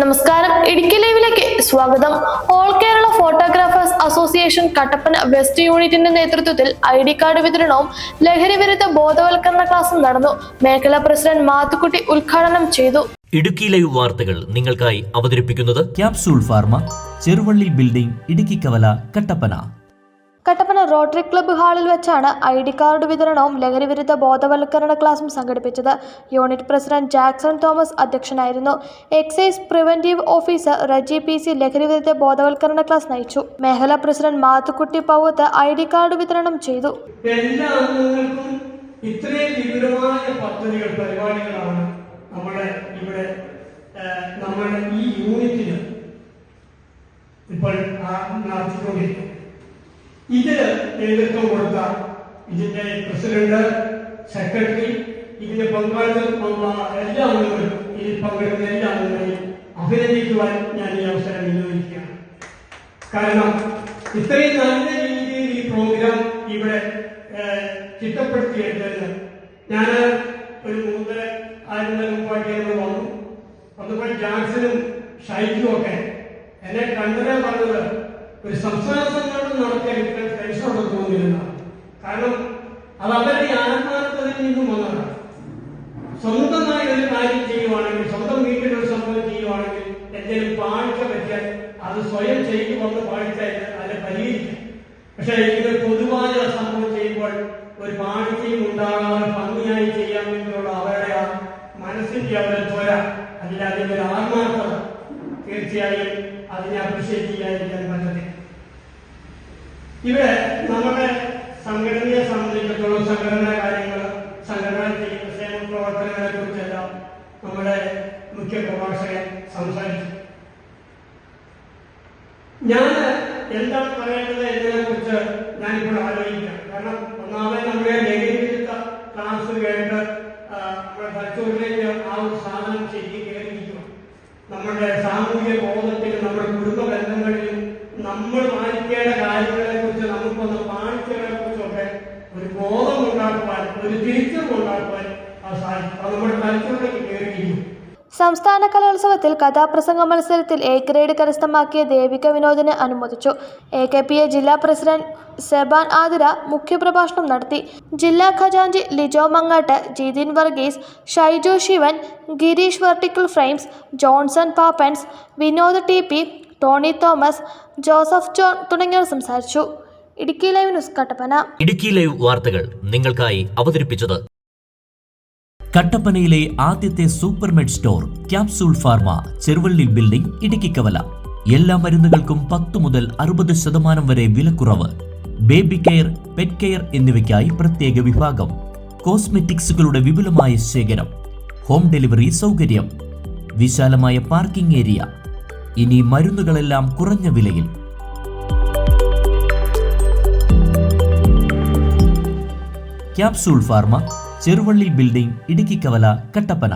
നമസ്കാരം. ഇടുക്കി ലൈവിലേക്ക് സ്വാഗതം. All Kerala photographers association Kattappana west യൂണിറ്റിന്റെ നേതൃത്വത്തിൽ ഐ ഡി കാർഡ് വിതരണവും ലഹരി വിരുദ്ധ ബോധവൽക്കരണ ക്ലാസും നടന്നു. മേഖലാ പ്രസിഡന്റ് മാത്തുക്കുട്ടി ഉദ്ഘാടനം ചെയ്തു. ഇടുക്കി ലൈവ് വാർത്തകൾ നിങ്ങൾക്കായി അവതരിപ്പിക്കുന്നത് capsule pharma Cheruvally building Idukki Kavala Kattappana. Kattappana rotary club ഹാളിൽ വെച്ചാണ് ഐ ഡി കാർഡ് വിതരണവും ലഹരിവിരുദ്ധ ബോധവൽക്കരണ ക്ലാസും സംഘടിപ്പിച്ചത്. യൂണിറ്റ് പ്രസിഡന്റ് ജാക്സൺ തോമസ് അധ്യക്ഷനായിരുന്നു. Excise preventive officer Reji P C ലഹരിവിരുദ്ധ ബോധവൽക്കരണ ക്ലാസ് നയിച്ചു. മേഖലാ president Mathukutty Pauvath I D card വിതരണം ചെയ്തു. എല്ലാ ഇത്രയും വിപുലമായ പരിപാടികളാണ് നമ്മുടെ ഇവിടെ നമ്മുടെ ഈ യൂണിറ്റിന് ഇപ്പോൾ നടത്തിക്കൊണ്ടിരിക്കുന്നത്. ഇതിന് നേതൃത്വം കൊടുത്ത ഇതിന്റെ പ്രസിഡന്റ് സെക്രട്ടറി ഇതിന് പങ്കാളിത്തമുള്ള എല്ലാ അംഗങ്ങളും ഇതിൽ പങ്കെടുക്കുന്ന എല്ലാ അംഗങ്ങളെയും അഭിനന്ദിക്കുവാൻ ഞാൻ ഈ അവസരം വിനിയോഗിക്കുകയാണ്. കാരണം ഇത്രയും നല്ല രീതിയിൽ ഈ പ്രോഗ്രാം ഇവിടെ ചിട്ടപ്പെടുത്തിയെടുത്തത് ഞാൻ ഒരു മൂന്നര ആയിരം മുമ്പായിട്ട് വന്നു. വന്നപ്പോൾ ജാക്സനും ഷൈക്കും ഒക്കെ എന്നെ കണ്ടതേ പറഞ്ഞത്. ഒരു സംസ്ഥാന സംഘടന നടത്തിയെടുക്കാൻ ടെൻഷനോടെ തോന്നിയിരുന്ന? കാരണം അത് അവരുടെ ആത്മാർത്ഥതയിൽ നിന്നും വന്നതാണ്. സ്വന്തമായി ഒരു കാര്യം ചെയ്യുവാണെങ്കിൽ സ്വന്തം വീട്ടിൽ ഒരു സംഭവം ചെയ്യുവാണെങ്കിൽ എന്തെങ്കിലും പാഴ്ച പറ്റിയാൽ അത് സ്വയം ചെയ്തു വന്ന് പാഴ്ച അതിനെ പരിഹരിക്കാം. പക്ഷെ ഇത് പൊതുവായ സംഭവം ചെയ്യുമ്പോൾ ഒരു പാഴ്ചയും ഉണ്ടാകാതെ ഭംഗിയായി ചെയ്യാൻ വേണ്ടിയുള്ള അവരുടെ ആ മനസ്സിന്റെ അവരുടെ ത്വര അല്ലാതെ ഒരു ആത്മാർത്ഥത തീർച്ചയായും അതിനെ അപ്രിഷ്യേറ്റ് ചെയ്യാതിരിക്കാൻ പറ്റത്തില്ല. ഇവിടെ നമ്മുടെ സംഘടനയെ സംബന്ധിച്ചിടത്തോളം സംഘടനാ കാര്യങ്ങൾ സംഘടന സേവന പ്രവർത്തനങ്ങളെ കുറിച്ചെല്ലാം നമ്മുടെ മുഖ്യ പ്രഭാഷകൻ സംസാരിച്ചു. ഞാൻ എന്താണ് പറയേണ്ടത് എന്നതിനെ കുറിച്ച് ഞാനിപ്പോൾ ആലോചിക്കാം. കാരണം ഒന്നാമത് നമ്മുടെ ലഹരിവിരുദ്ധ ക്ലാസ് കേട്ട് നമ്മുടെ തലച്ചോറിലേക്ക് ആ ഒരു സാധനം ശരിക്കും കയറിയിരിക്കുക നമ്മുടെ സാമൂഹിക ബോധത്തിൽ നമ്മുടെ കുടുംബ ഒരു സംസ്ഥാന കലോത്സവത്തിൽ കഥാപ്രസംഗ മത്സരത്തിൽ എ ഗ്രേഡ് കരസ്ഥമാക്കിയ ദേവിക വിനോദിനെ അനുമോദിച്ചു. എ കെ പി എ ജില്ലാ പ്രസിഡന്റ് സെബാൻ ആതിര മുഖ്യപ്രഭാഷണം നടത്തി. ജില്ലാ ഖജാൻജി Lijo Mangattu Jithin Varghese Shaiju Shivan Gireesh vertical frames Johnson Pappans Vinod T P Tony Thomas Joseph John തുടങ്ങിയവർ സംസാരിച്ചു. Idukki live news Kattappana. Idukki live വാർത്തകൾ നിങ്ങൾക്കായി അവതരിപ്പിച്ചത് കട്ടപ്പനയിലെ ആദ്യത്തെ supermed store capsule pharma Cheruvally building Idukki Kavala. എല്ലാ മരുന്നുകൾക്കും പത്ത് മുതൽ അറുപത് ശതമാനം വരെ വിലക്കുറവ്. ബേബി കെയർ പെറ്റ് കെയർ എന്നിവയ്ക്കായി പ്രത്യേക വിഭാഗം. കോസ്മെറ്റിക്സുകളുടെ വിപുലമായ ശേഖരം. ഹോം ഡെലിവറി സൗകര്യം. വിശാലമായ പാർക്കിംഗ് ഏരിയ. ഇനി മരുന്നുകളെല്ലാം കുറഞ്ഞ വിലയിൽ capsule pharma Cheruvally building Idukki Kavala Kattappana.